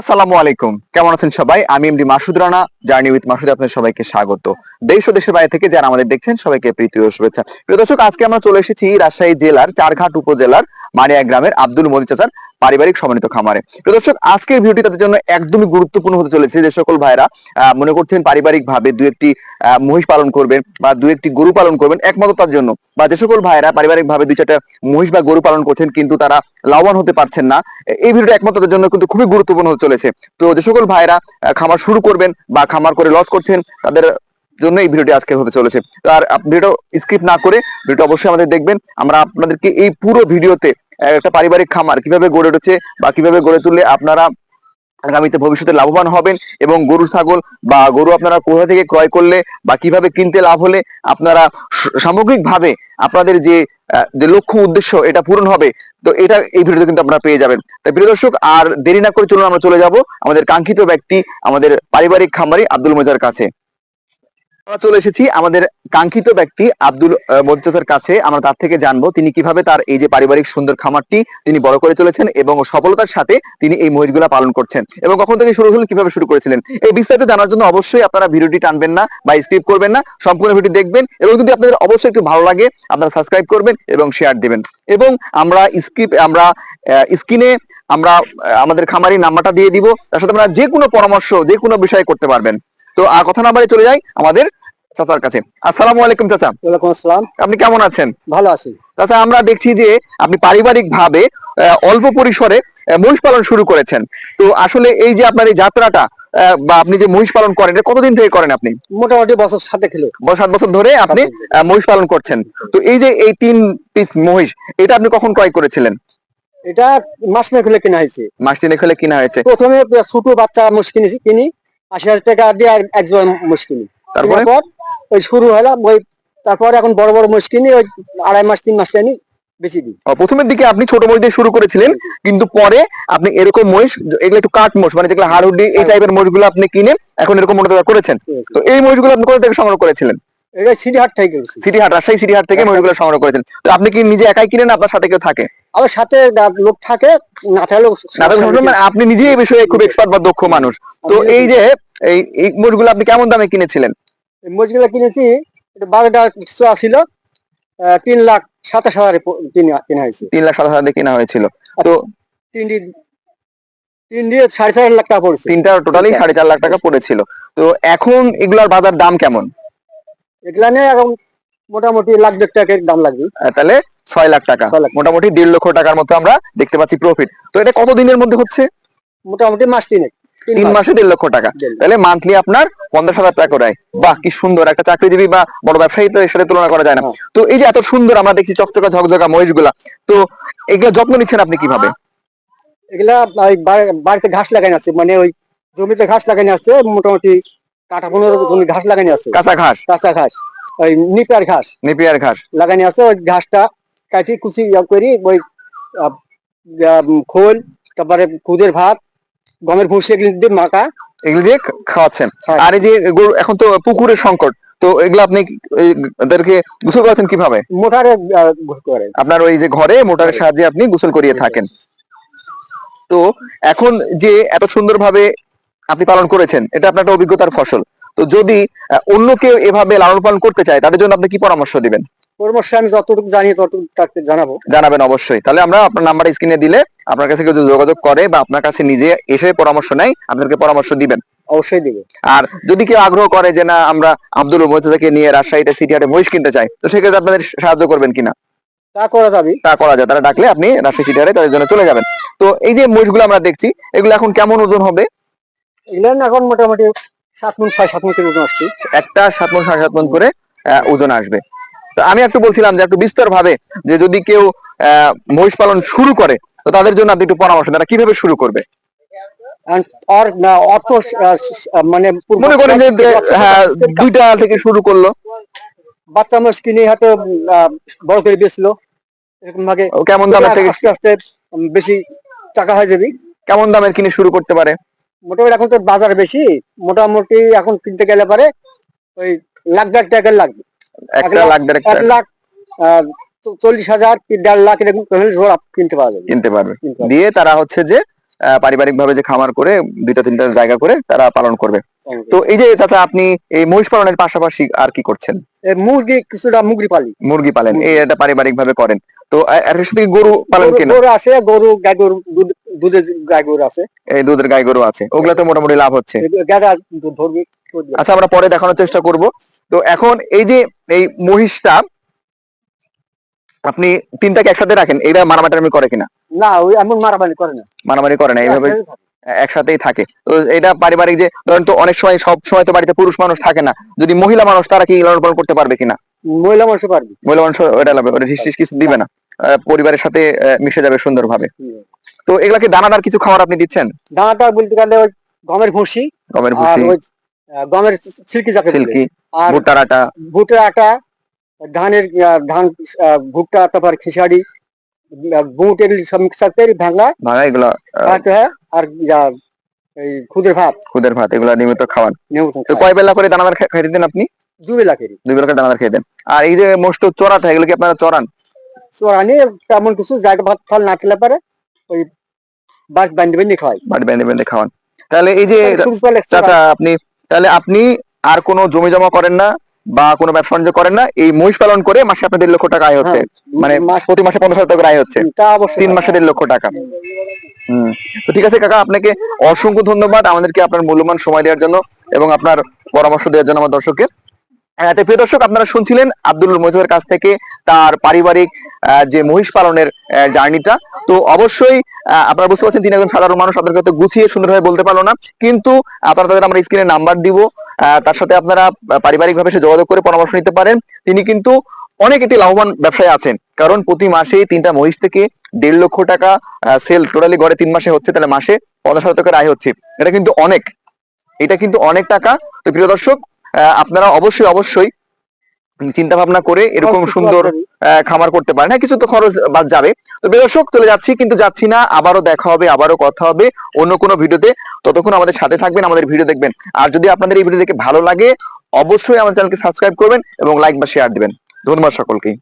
আসসালামু আলাইকুম। কেমন আছেন সবাই? আমি MD Masud Rana journey with Masud আপনাদের সবাইকে স্বাগত। দেশ ও দেশের বাইরে থেকে যারা আমাদের দেখছেন, সবাইকে প্রীতি ও শুভেচ্ছা। প্রিয় দর্শক, আজকে আমরা চলে এসেছি রাজশাহী জেলার চারঘাট উপজেলার মারিয়া গ্রামের আব্দুল মদি চাচার পারিবারিক সমন্বিত খামারে। দর্শক, আজকের ভিডিওটি তাদের জন্য একদমই গুরুত্বপূর্ণ হতে চলেছে যে সকল ভাইরা মনে করছেন পারিবারিক ভাবে দু একটি মহিষ পালন করবেন বা দু একটি গরু পালন করবেন একমাত্র তার জন্য। বা যে সকল ভাইরা পারিবারিক ভাবে দুই চারটা মহিষ বা গরু পালন করছেন কিন্তু তারা লাভবান হতে পারছেন না এই ভিডিওটা একমাত্র তাদের জন্য কিন্তু খুবই গুরুত্বপূর্ণ হতে চলেছে। তো যে সকল ভাইরা খামার শুরু করবেন বা খামার করে লস করছেন, তাদের জন্য এই ভিডিওটি আজকে হতে চলেছে। আর ভিডিও স্কিপ না করে ভিডিও অবশ্যই আমাদের দেখবেন। আমরা আপনাদেরকে এই পুরো ভিডিওতে একটা পারিবারিক খামার। কীভাবে গড়ে উঠেছে বা কীভাবে গড়ে তুললে আপনারা আগামীতে ভবিষ্যতে লাভবান হবেন এবং গরু ছাগল বা গরু আপনারা কোথা থেকে ক্রয় করলে বা কীভাবে কিনতে লাভ হলে আপনারা সামগ্রিকভাবে আপনাদের যে যে লক্ষ্য উদ্দেশ্য এটা পূরণ হবে, তো এটা এই ভিডিওতে কিন্তু আপনারা পেয়ে যাবেন। তাই প্রিয় দর্শক, আর দেরি না করে চলুন আমরা চলে যাব আমাদের কাঙ্ক্ষিত ব্যক্তি, আমাদের পারিবারিক খামারি আব্দুল মজার কাছে। আমরা চলে এসেছি আমাদের কাঙ্ক্ষিত ব্যক্তি আব্দুল মজ্জাদার কাছে আমরা তার থেকে জানব তিনি কীভাবে তার এই যে পারিবারিক সুন্দর খামারটি তিনি বড় করে চলেছেন এবং সফলতার সাথে তিনি এই মহিষগুলা পালন করছেন। এবং কখন থেকে শুরু হলেন কীভাবে শুরু করেছিলেন, এই বিস্তারিত জানার জন্য অবশ্যই আপনারা ভিডিওটি টানবেন না বা স্কিপ করবেন না, সম্পূর্ণ ভিডিও দেখবেন এবং যদি আপনাদের অবশ্যই একটু ভালো লাগে, আপনারা সাবস্ক্রাইব করবেন এবং শেয়ার দিবেন। এবং আমরা স্কিপ আমরা স্ক্রিনে আমরা আমাদের খামারি নাম্বারটা দিয়ে দিব, তার সাথে আমরা যে কোনো পরামর্শ, যে কোনো বিষয়ে করতে পারবেন। তো আর কথা না বাড়ি চলে যাই, আমাদের চাচার কাছে। আসসালামু আলাইকুম চাচা। ওয়ালাইকুম আসসালাম। আপনি কেমন আছেন? ভালো আছি। চাচা আমরা দেখছি যে আপনি পারিবারিক ভাবে অল্প পরিসরে মহিষ পালন শুরু করেছেন। তো আসলে এই যে আপনার এই যাত্রাটা বা আপনি যে মহিষ পালন করেন এটা কতদিন থেকে করেন আপনি? মোটামুটি বছর সাথে বছর সাত বছর ধরে আপনি মহিষ পালন করছেন। তো এই যে এই তিন পিস মহিষ এটা আপনি কখন ক্রয় করেছিলেন? এটা মাস না খুলে কেনা হয়েছে। মাস তিনেক হলে কিনা হয়েছে। প্রথমে ছোট বাচ্চা মোষ কিনেছি কিনি আশি হাজার টাকা দিয়ে একজন মোষ কিনি। তারপরে? পর ওই শুরু হলাম ওই তারপর এখন বড় বড় মোষ কিনি ওই আড়াই মাস তিন মাস টাইনি বেশি দিই। প্রথমের দিকে আপনি ছোট মহিষ দিয়ে শুরু করেছিলেন কিন্তু পরে আপনি এরকম মহিষ এগুলো একটু কাঠ মোষ মানে যেগুলো হাড়ুডি এই টাইপের মহিষগুলো আপনি কিনে এখন এরকম মনে করেছেন। তো এই মহিষগুলো আপনি কোথা থেকে সংগ্রহ করেছিলেন? এটা সিটি হাট থেকে সিটি হাট রাজশাহী সিটি হাট থেকে। মহিষগুলো সংগ্রহ করেছেন। তো আপনি কি নিজে একাই কিনেন আপনার সাথে কেউ থাকে? আবার সাথে লোক থাকে না থাকলেও মানে আপনি নিজেই এই বিষয়ে খুব এক্সপার্ট বা দক্ষ মানুষ। তো এই যে এই মহিষগুলো আপনি কেমন দামে কিনেছিলেন? মোষগুলো কিনেছি এটা বাজারটা কিছু আসছিল তিন লাখ সাতাশ হাজারে কিনা হয়েছে তিন লাখ সাত হাজার কেনা হয়েছিল। তো তিনটি তিন দিয়ে সাড়ে চার লাখ টাকা পড়ছে। তিনটা টোটালি সাড়ে চার লাখ টাকা পড়েছিল। তো এখন এগুলার বাজার দাম কেমন? এগুলা নিয়ে এখন মোটামুটি লাখ দেড় টাকার দাম লাগবে। তাহলে ছয় লাখ টাকা। মোটামুটি দেড় লক্ষ টাকার মতো আমরা দেখতে পাচ্ছি প্রফিট তো এটা কত দিনের মধ্যে হচ্ছে? মোটামুটি মাস তিনেক। তিন মাসে দেড় লক্ষ টাকা। তাহলে মান্থলি আপনার পঞ্চাশ হাজার টাকা করে। বাহ কি সুন্দর। একটা চাকরিজীবী বা বড় ব্যবসায়ী তো এর সাথে তুলনা করা যায় না। হ্যাঁ। তো এই যে এত সুন্দর আমরা দেখছি চকচকা ঝকঝকা মহিষগুলা তো এগুলো যত্ন নিচ্ছেন আপনি কীভাবে? এগুলা বাড়িতে ঘাস লাগানো আছে। মানে ওই জমিতে ঘাস লাগানো আছে মোটামুটি কাটা পনেরো জমি ঘাস লাগানো আছে। কাঁচা ঘাস? কাঁচা ঘাস। ওই নিপার ঘাস। নেপিয়ার ঘাস। লাগানো আছে ওই ঘাসটা কাটি কুচি করি ওই খোল তারপরে খুদের ভাত গমের ভুসি এগুলো দিয়ে মাখা এগুলো দিয়ে খাওয়াচ্ছেন। আর এই যে গরু এখন তো পুকুরের সংকট তো এগুলো আপনি এদেরকে গোসল করাচ্ছেন কীভাবে? মোটারে আহ, গোস করে। আপনার ওই যে ঘরে মোটারের সাহায্যে আপনি গোসল করিয়ে থাকেন। তো এখন যে এত সুন্দরভাবে আপনি পালন করেছেন এটা আপনার একটা অভিজ্ঞতার ফসল। তো যদি অন্য কেউ এভাবে লালন পালন করতে চায় তাদের জন্য আপনি কি পরামর্শ দিবেন? পরামর্শ আমি যতটুকু জানি ততটুকু তাকে জানাব। জানাবেন অবশ্যই। তাহলে আমরা আপনার নাম্বার স্ক্রিনে দিলে আপনার কাছে কেউ যোগাযোগ করে বা আপনার কাছে নিজে এসে পরামর্শ নেয় আপনাদেরকে পরামর্শ দিবেন। অবশ্যই দেবে। আর যদি কেউ আগ্রহ করে যে না আমরা আব্দুল নিয়ে রাজশাহীতে মহিষ কিনতে চাই তো সেক্ষেত্রে আপনাদের সাহায্য করবেন কিনা? তা করা যাবে। তা করা যায়। তারা ডাকলে আপনি রাজশাহী সিটি হাটে তাদের জন্য চলে যাবেন। তো এই যে মহিষগুলো আমরা দেখছি এগুলো এখন কেমন ওজন হবে? এগুলো এখন মোটামুটি সাত মন ছয় সাত মন থেকে ওজন আসছে। একটা সাত মন সাড়ে সাত মন করে ওজন আসবে। আমি একটু বলছিলাম যে একটু বিস্তর ভাবে যে যদি কেউ মহিষ পালন শুরু করে তো তাদের জন্য আপনি একটু পরামর্শ তারা কীভাবে শুরু করবে? মানে মনে করেন যে হ্যাঁ দুইটা থেকে শুরু করল। বাচ্চা মাছ কিনে হয়তো বড় করে বেচলো। এরকম ভাবে কেমন দামের থেকে আস্তে আস্তে বেশি টাকা হয়ে যাবে। কেমন দামের কিনে শুরু করতে পারে? মোটামুটি এখন তো বাজার বেশি মোটামুটি এখন কিনতে গেলে পারে ওই লাখ দেড় টাকা লাগবে। এক লাখ- দেড় এক লাখ। আহ, চল্লিশ হাজার কি দেড় লাখ এরকম জোড়া কিনতে পারবে। কিনতে পারবে। দিয়ে তারা হচ্ছে যে পারিবারিক ভাবে যে খামার করে দুইটা তিনটা জায়গা করে তারা পালন করবে। তো এই যে চাচা আপনি এই মহিষ পালনের পাশাপাশি আর কি করছেন? মুরগি কিছুটা মুরগি পালি। মুরগি পালেন এই এটা পারিবারিক ভাবে করেন। তো এর সাথে গরু পালন কিনা? গরু আছে গরু গাই গরু দুধ দুধের গাই গরু আছে। এই দুধের গাই গরু আছে। ওগুলো তো মোটামুটি লাভ হচ্ছে। গাড়া দুধ ধরবি আচ্ছা আমরা পরে দেখানোর চেষ্টা করব। তো এখন এই যে এই মহিষটা আপনি তিনটাকে একসাথে রাখেন এটা মারামারি করে কিনা? না ওই এমন মারামারি করে না। মারামারি করে না এইভাবে একসাথেই থাকে। তো এটা পারিবারিক যে ধরেন তো অনেক সময় সব সময় তো বাড়িতে পুরুষ মানুষ থাকে না। যদি মহিলা মানুষ তারা কি লালন পালন করতে পারবে কিনা? মহিলা মানুষ পারবি। মহিলা মানুষ ওটা লাগবে ওটা ঢিস কিছু দিবে না। পরিবারের সাথে মিশে যাবে সুন্দরভাবে। তো এগুলাকে দানাদার কিছু খাবার আপনি দিচ্ছেন? দানাটা বলতে গেলে ওই গমের ভুসি গমের ভুসি। গমের সিল্কি বলে। সিল্কি আর ভুট্টার আটা। ভুট্টার আটা ধানের ধান ভুট্টা তারপর আহ, বুট এগুলি সব মিক্সার করে ভাঙা। ভাঙা এগুলা খাওয়াতে হয় আর এই খুদের ভাত। খুদের ভাত এগুলা নিয়মিত খাওয়ান। নিয়মিত তো কয় বেলা করে দানাদার খা- খাইতে দেন আপনি? দুই বেলা করি। দুই বেলা করে দানাদার খেয়ে দেন। আর এই যে মোষ্ট চড়াটা এগুলো কি আপনারা চড়ান? চোরানি তেমন কিছু জায়গা ভাত ফল না খেলে পারে ওই বাস বান্ধি বান্ধি খাওয়াই। বাড়ি বেঁধে বেঁধে খাওয়ান। তাহলে এই যে চাচা আপনি তাহলে আপনি আর কোনো জমি জমা করেন না বা কোনো ব্যবসা বাণিজ্য করেন না এই মহিষ পালন করে মাসে আপনার দেড় লক্ষ টাকা আয় হচ্ছে। মানে মাস প্রতি মাসে পঞ্চাশ হাজার টাকা আয় হচ্ছে। তিন মাসে দেড় লক্ষ টাকা। হম তো ঠিক আছে কাকা আপনাকে অসংখ্য ধন্যবাদ আমাদেরকে আপনার মূল্যবান সময় দেওয়ার জন্য এবং আপনার পরামর্শ দেওয়ার জন্য আমার দর্শককে। আহ, প্রিয় দর্শক আপনারা শুনছিলেন আব্দুল মজিদের কাছ থেকে তার পারিবারিক আহ, যে মহিষ পালনের জার্নিটা। তো অবশ্যই আপনারা বুঝতে পারছেন তিনি একজন সাধারণ মানুষ আপনাদের হয়তো গুছিয়ে সুন্দরভাবে বলতে পারল না। কিন্তু আপনারা তাদের আমরা স্ক্রিনে নাম্বার দিব। তার সাথে আপনারা পারিবারিক ভাবে যোগাযোগ করে পরামর্শ নিতে পারেন। তিনি কিন্তু অনেক এটি লাভবান ব্যবসায় আছেন। কারণ প্রতি মাসে তিনটা মহিষ থেকে দেড় লক্ষ টাকা সেল টোটালি গড়ে তিন মাসে হচ্ছে, তাহলে মাসে পঞ্চাশ হাজার টাকার আয় হচ্ছে। এটা কিন্তু অনেক। এটা কিন্তু অনেক টাকা। তো প্রিয় দর্শক আপনারা অবশ্যই অবশ্যই চিন্তা ভাবনা করে এরকম সুন্দর খামার করতে পারে না কিছু তো খরচ বাদ যাবে। তো বেদর্শক চলে যাচ্ছি কিন্তু যাচ্ছি না আবারও দেখা হবে আবারও কথা হবে অন্য কোনো ভিডিওতে। ততক্ষণ আমাদের সাথে থাকবেন আমাদের ভিডিও দেখবেন। আর যদি আপনাদের এই ভিডিও দেখে ভালো লাগে অবশ্যই আমাদের চ্যানেলকে সাবস্ক্রাইব করবেন এবং লাইক বা শেয়ার দিবেন। ধন্যবাদ সকলকেই।